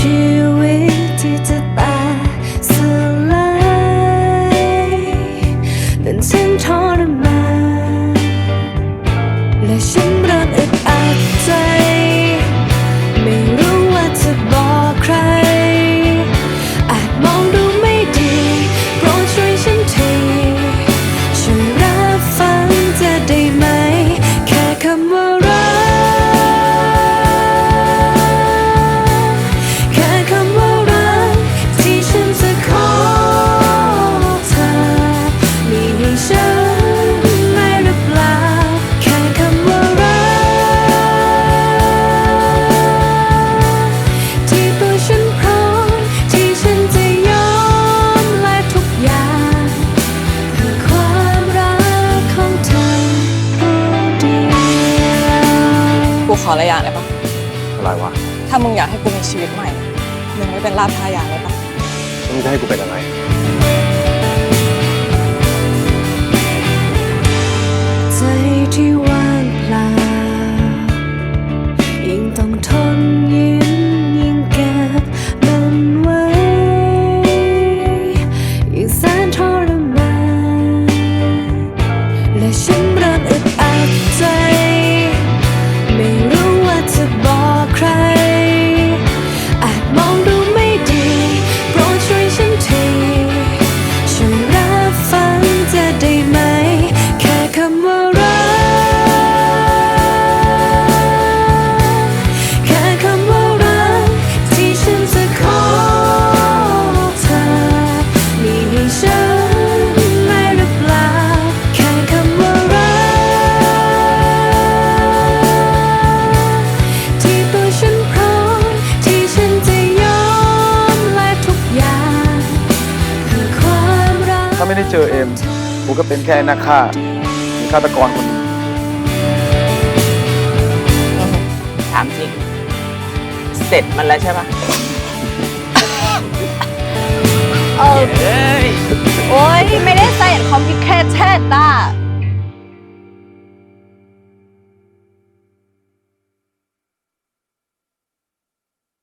chill with it. ขออะไรอย่างได้ปะอะไรวะถ้ามึงอยากให้กูมีชีวิตใหม่ มึงไม่เป็นลาบทายาได้ปะแล้วมึงจะให้กูเป็นอะไร ใจที่ว่า ไม่ได้เจอเอ็มกูก็เป็นแค่นักฆ่าหรือฆาตกรคนหนึงถามจริง เสร็จมันแล้วใช่ปะ เออ